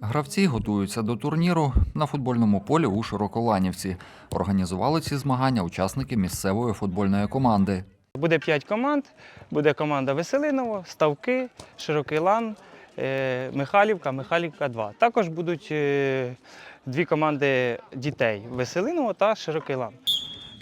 Гравці готуються до турніру на футбольному полі у Широколанівці. Організували ці змагання учасники місцевої футбольної команди. Буде п'ять команд. Буде команда Веселиново, Ставки, Широкий Лан, е, Михайлівка, Михайлівка 2. Також будуть е, дві команди дітей Веселиново та Широкий Лан.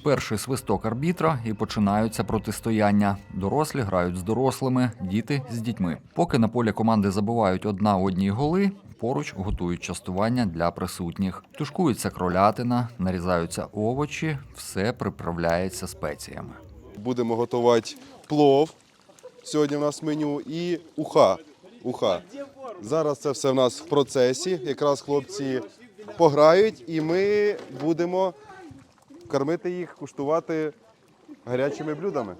Перший свисток арбітра і починаються протистояння. Дорослі грають з дорослими, діти з дітьми. Поки на полі команди забивають одна одній голи, поруч готують частування для присутніх. Тушкується кролятина, нарізаються овочі, все приправляється спеціями. Будемо готувати плов. Сьогодні в нас меню і уха. уха. Зараз це все в нас в процесі. Якраз хлопці пограють, і ми будемо кормити їх, куштувати гарячими блюдами.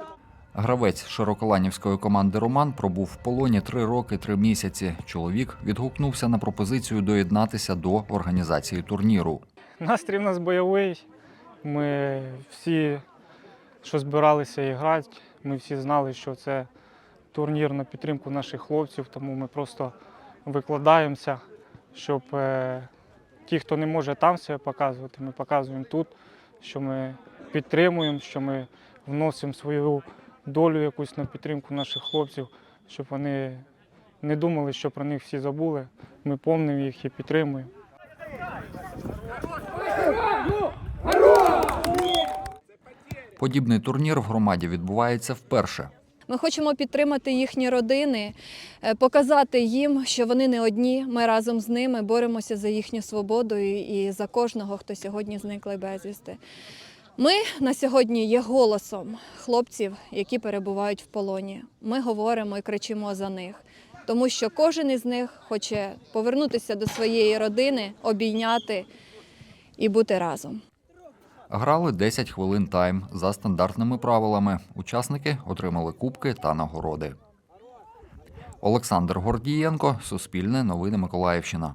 Гравець широколанівської команди Роман пробув в полоні три роки три місяці. Чоловік відгукнувся на пропозицію доєднатися до організації турніру. Настрій у нас бойовий. Ми всі, що збиралися і грати, ми всі знали, що це турнір на підтримку наших хлопців, тому ми просто викладаємося, щоб е, ті, хто не може там себе показувати, ми показуємо тут, що ми підтримуємо, що ми вносимо свою долю якусь на підтримку наших хлопців, щоб вони не думали, що про них всі забули. Ми помнимо їх і підтримуємо. Подібний турнір в громаді відбувається вперше. Ми хочемо підтримати їхні родини, е, показати їм, що вони не одні. Ми разом з ними боремося за їхню свободу і за кожного, хто сьогодні зниклий безвісти. Ми на сьогодні є голосом хлопців, які перебувають в полоні. Ми говоримо і кричимо за них, тому що кожен із них хоче повернутися до своєї родини, обійняти і бути разом. Грали 10 хвилин тайм за стандартними правилами. Учасники отримали кубки та нагороди. Олександр Гордієнко, Суспільне новини Миколаївщина.